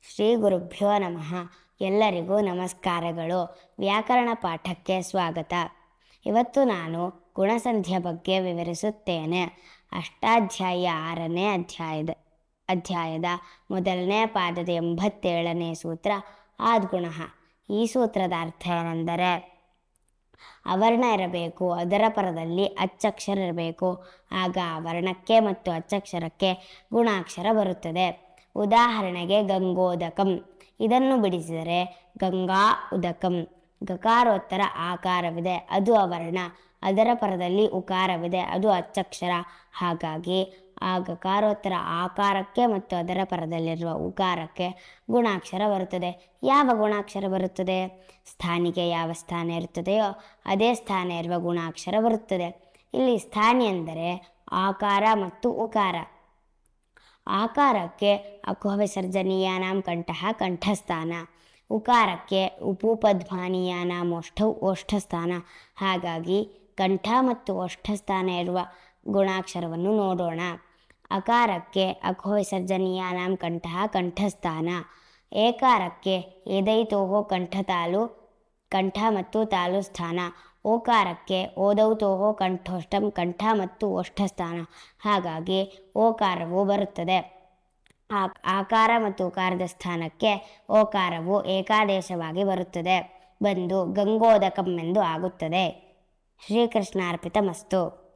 ಶ್ರೀ ಗುರುಭ್ಯೋ ನಮಃ. ಎಲ್ಲರಿಗೂ ನಮಸ್ಕಾರಗಳು. ವ್ಯಾಕರಣ ಪಾಠಕ್ಕೆ ಸ್ವಾಗತ. ಇವತ್ತು ನಾನು ಗುಣಸಂಧ್ಯ ಬಗ್ಗೆ ವಿವರಿಸುತ್ತೇನೆ. ಅಷ್ಟಾಧ್ಯಾಯ ಆರನೇ ಅಧ್ಯಾಯದ ಅಧ್ಯಾಯದ ಮೊದಲನೇ ಪಾದದ ಎಂಬತ್ತೇಳನೇ ಸೂತ್ರ ಆದ್ಗುಣ. ಈ ಸೂತ್ರದ ಅರ್ಥ ಏನೆಂದರೆ ಅವರ್ಣ ಇರಬೇಕು, ಅದರ ಪರದಲ್ಲಿ ಅಚ್ಚಕ್ಷರ ಇರಬೇಕು. ಆಗ ಆ ವರ್ಣಕ್ಕೆ ಮತ್ತು ಅಚ್ಚಕ್ಷರಕ್ಕೆ ಗುಣಾಕ್ಷರ ಬರುತ್ತದೆ. ಉದಾಹರಣೆಗೆ ಗಂಗೋದಕಂ. ಇದನ್ನು ಬಿಡಿಸಿದರೆ ಗಂಗಾ ಉದಕಂ. ಗಕಾರೋತ್ತರ ಆಕಾರವಿದೆ. ಅದು ಅವರ್ಣ ಅದರ ಪರದಲ್ಲಿ ಉಕಾರವಿದೆ. ಅದು ಅಚ್ಚಕ್ಷರ. ಹಾಗಾಗಿ ಆ ಗಕಾರೋತ್ತರ ಆಕಾರಕ್ಕೆ ಮತ್ತು ಅದರ ಪರದಲ್ಲಿರುವ ಉಕಾರಕ್ಕೆ ಗುಣಾಕ್ಷರ ಬರುತ್ತದೆ. ಯಾವ ಗುಣಾಕ್ಷರ ಬರುತ್ತದೆ? ಸ್ಥಾನಿಗೆ ಯಾವ ಸ್ಥಾನ ಇರುತ್ತದೆಯೋ ಅದೇ ಸ್ಥಾನ ಇರುವ ಗುಣಾಕ್ಷರ ಬರುತ್ತದೆ. ಇಲ್ಲಿ ಸ್ಥಾನಿ ಎಂದರೆ ಆಕಾರ ಮತ್ತು ಉಕಾರ. ಆಕಾರಕ್ಕೆ ಅಕುಹ ವಿಸರ್ಜನೀಯಾನಾಂ ಕಂಠ ಕಂಠಸ್ಥಾನ. ಉಕಾರಕ್ಕೆ ಉಪೂಪಧ್ಮಾನೀಯಾನಾಂ ಓಷ್ಠ ಓಷ್ಠಸ್ಥಾನ. ಹಾಗಾಗಿ ಕಂಠ ಮತ್ತು ಓಷ್ಠಸ್ಥಾನ ಇರುವ ಗುಣಾಕ್ಷರವನ್ನು ನೋಡೋಣ. ಅಕಾರಕ್ಕೆ ಅಕುಹ ಕಂಠ ಕಂಠಸ್ಥಾನ. ಏಕಾರಕ್ಕೆ ಏದೈತೋಹೋ ಕಂಠತಾಲು ಕಂಠ ಮತ್ತು ತಾಲು ಸ್ಥಾನ. ಓಕಾರಕ್ಕೆ ಓದೌತೋಹೋ ಕಂಠೋಷ್ಟಂ ಕಂಠ ಮತ್ತು ಓಷ್ಠಸ್ಥಾನ. ಹಾಗಾಗಿ ಓಕಾರವು ಬರುತ್ತದೆ. ಆ ಆಕಾರ ಮತ್ತು ಕಾರದ ಸ್ಥಾನಕ್ಕೆ ಓಕಾರವು ಏಕಾದೇಶವಾಗಿ ಬರುತ್ತದೆ. ಬಂದು ಗಂಗೋದಕಂ ಎಂದು ಆಗುತ್ತದೆ. ಶ್ರೀಕೃಷ್ಣಾರ್ಪಿತ ಮಸ್ತು